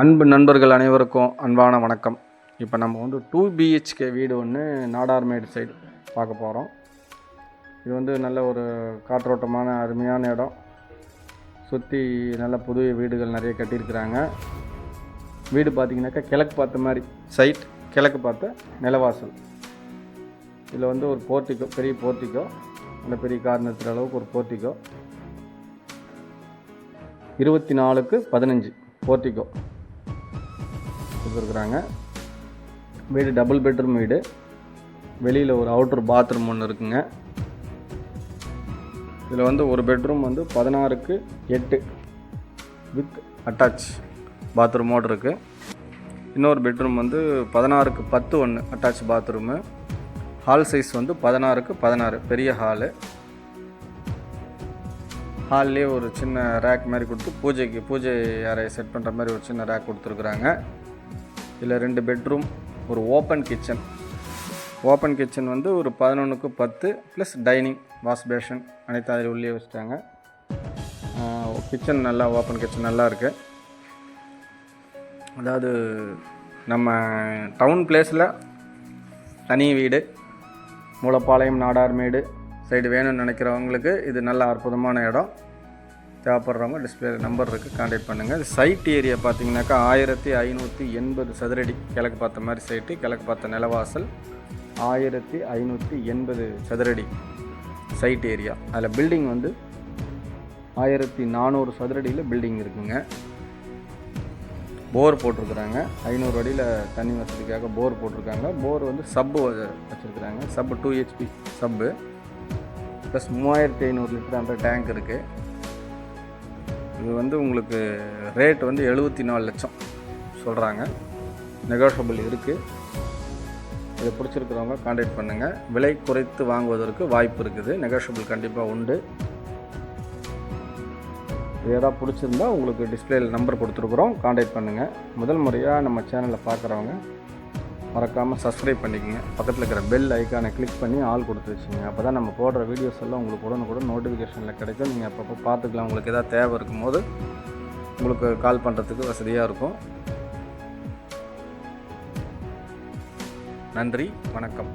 அன்பு நண்பர்கள் அனைவருக்கும் அன்பான வணக்கம். இப்போ நம்ம வந்து டூ பிஹெச்கே வீடு ஒன்று நாடார்மேடு சைடு பார்க்க போகிறோம் இது வந்து நல்ல ஒரு காற்றோட்டமான அருமையான இடம். சுற்றி நல்ல புதிய வீடுகள் நிறைய கட்டியிருக்கிறாங்க. வீடு பார்த்தீங்கன்னாக்கா கிழக்கு பார்த்த மாதிரி சைட் கிழக்கு பார்த்த நிலவாசல். இதில் வந்து ஒரு போர்ட்டிக்கோ பெரிய போர்ட்டிக்கோ நல்ல பெரிய கார் நிறுத்துகிற அளவுக்கு ஒரு போர்ட்டிக்கோ இருபத்தி நாலுக்கு பதினஞ்சு போர்ட்டிக்கோ கொடுத்துருக்குறாங்க. வீடு டபுள் பெட்ரூம் வீடு. வெளியில் ஒரு அவுட்டர் பாத்ரூம் ஒன்று இருக்குங்க. இதில் வந்து ஒரு பெட்ரூம் வந்து பதினாறுக்கு எட்டு வித் அட்டாச் பாத்ரூமோடு இருக்குது இன்னொரு பெட்ரூம் வந்து பதினாறுக்கு பத்து ஒன்று அட்டாச் பாத்ரூமு ஹால் சைஸ் வந்து பதினாறுக்கு பதினாறு பெரிய ஹாலு ஹால்லே ஒரு சின்ன ரேக் மாதிரி கொடுத்து பூஜைக்கு பூஜை அறையை செட் பண்ணுற மாதிரி ஒரு சின்ன ரேக் கொடுத்துருக்குறாங்க. இதில் ரெண்டு பெட்ரூம் ஒரு ஓப்பன் கிச்சன். ஓப்பன் கிச்சன் வந்து ஒரு பதினொன்றுக்கு பத்து ப்ளஸ் டைனிங் வாஷ் பேஷன் அனைத்து அதில் உள்ளே வச்சுட்டாங்க. கிச்சன் நல்லா ஓப்பன் கிச்சன் நல்லா இருக்குது அதாவது நம்ம டவுன் பிளேஸில் தனி வீடு மூலப்பாளையம் நாடார்மேடு சைடு வேணும்னு நினைக்கிறவங்களுக்கு இது நல்ல அற்புதமான இடம். தேவைப்படுறவங்க டிஸ்பிளே நம்பர் இருக்குது காண்டாக்ட் பண்ணுங்கள் சைட் ஏரியா பார்த்தீங்கன்னாக்கா ஆயிரத்தி ஐநூற்றி எண்பது சதுரடி கிழக்கு பார்த்த மாதிரி சைட்டு கிழக்கு பார்த்த நிலவாசல் ஆயிரத்தி ஐநூற்றி எண்பது சதுரடி சைட் ஏரியா அதில் பில்டிங் வந்து ஆயிரத்தி நானூறு சதுரடியில் பில்டிங் இருக்குங்க. போர் போட்டிருக்குறாங்க. ஐநூறு அடியில் தண்ணி வசதிக்காக போர் போட்டிருக்காங்க. போர் வந்து சப்பு வச்சுருக்குறாங்க. சப்பு டூ ஹெச்பி சப்பு ப்ளஸ் மூவாயிரத்தி ஐநூறு லிட்டர் அந்த டேங்க் இருக்குது இது வந்து உங்களுக்கு ரேட் வந்து எழுபத்தி நாலு லட்சம் சொல்கிறாங்க நெகோஷியபிள் இருக்குது இதை பிடிச்சிருக்கிறவங்க காண்டாக்ட் பண்ணுங்கள் விலை குறைத்து வாங்குவதற்கு வாய்ப்பு இருக்குது. நெகோஷியபிள் கண்டிப்பாக உண்டு. ஏதாவது பிடிச்சிருந்தா உங்களுக்கு டிஸ்பிளேயில் நம்பர் கொடுத்துருக்குறோம். காண்டாக்ட் பண்ணுங்கள் முதல் முறையாக நம்ம சேனலில் பார்க்குறவங்க மறக்காமல் சப்ஸ்கிரைப் பண்ணிக்கோங்க. பக்கத்தில் இருக்கிற பெல் ஐக்கானை கிளிக் பண்ணி ஆள் கொடுத்து வச்சுங்க அப்போ தான் நம்ம போடுற வீடியோஸ் எல்லாம் உங்களுக்கு உடனுக்குடன் நோட்டிஃபிகேஷனில் கிடைக்கும். நீங்கள் அப்பப்போ பார்த்துக்கலாம். உங்களுக்கு எதாவது தேவை இருக்கும்போது உங்களுக்கு கால் பண்ணுறதுக்கு வசதியாக இருக்கும். நன்றி. வணக்கம்.